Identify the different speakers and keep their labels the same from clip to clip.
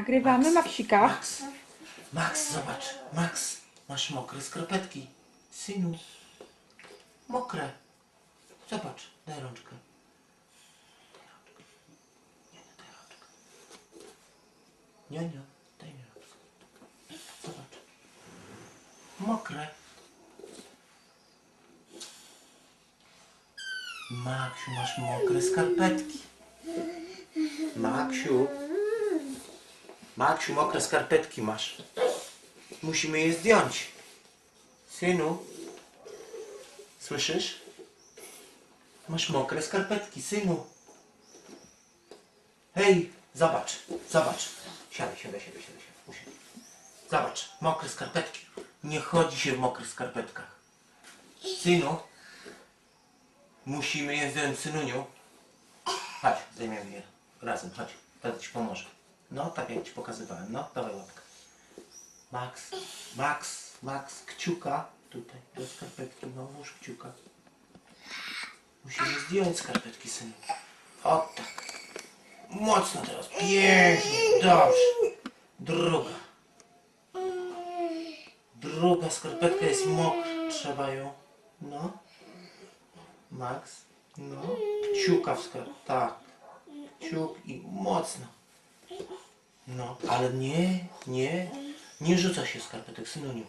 Speaker 1: Nagrywamy Maksika.
Speaker 2: Max, Max, zobacz. Max, masz mokre skarpetki. Synu, mokre. Zobacz, daj rączkę. Daj rączkę. Nie, nie, daj rączkę. Nie, nie, daj mi rączkę. Zobacz. Mokre. Maksiu, masz mokre skarpetki. Maksiu. Maksiu, mokre skarpetki masz. Musimy je zdjąć. Synu. Słyszysz? Masz mokre skarpetki, synu. Hej, zobacz, zobacz. Siadaj, siadaj, siadaj, siadaj. siadaj. Zobacz, mokre skarpetki. Nie chodzi się w mokrych skarpetkach. Synu. Musimy je zdjąć, synuniu. Chodź, zdejmiemy je razem, chodź. Tata ci pomoże. No, tak jak ci pokazywałem. No, dawaj łapkę. Max, Max, Max, kciuka. Tutaj, do skarpetki, no, włóż kciuka. Musimy zdjąć skarpetki, synu. O tak. Mocno teraz. Pięknie. Dobrze. Druga. Druga skarpetka jest mokra. Trzeba ją. No. Max. No. Kciuka w skarpetkę. Tak. Kciuk i mocno. No, ale nie, nie. Nie rzuca się skarpetek, synonim.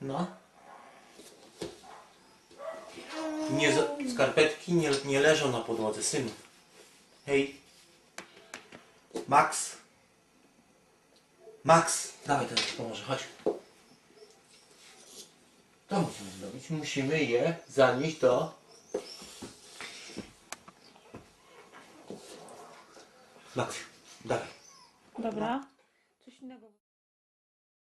Speaker 2: No. Nie, skarpetki nie, nie leżą na podłodze, synu. Hej. Max. Max. Dawaj, teraz pomoże, chodź. To musimy zrobić. Musimy je zanieść do... Max, dawaj.
Speaker 1: Dobra. Coś innego.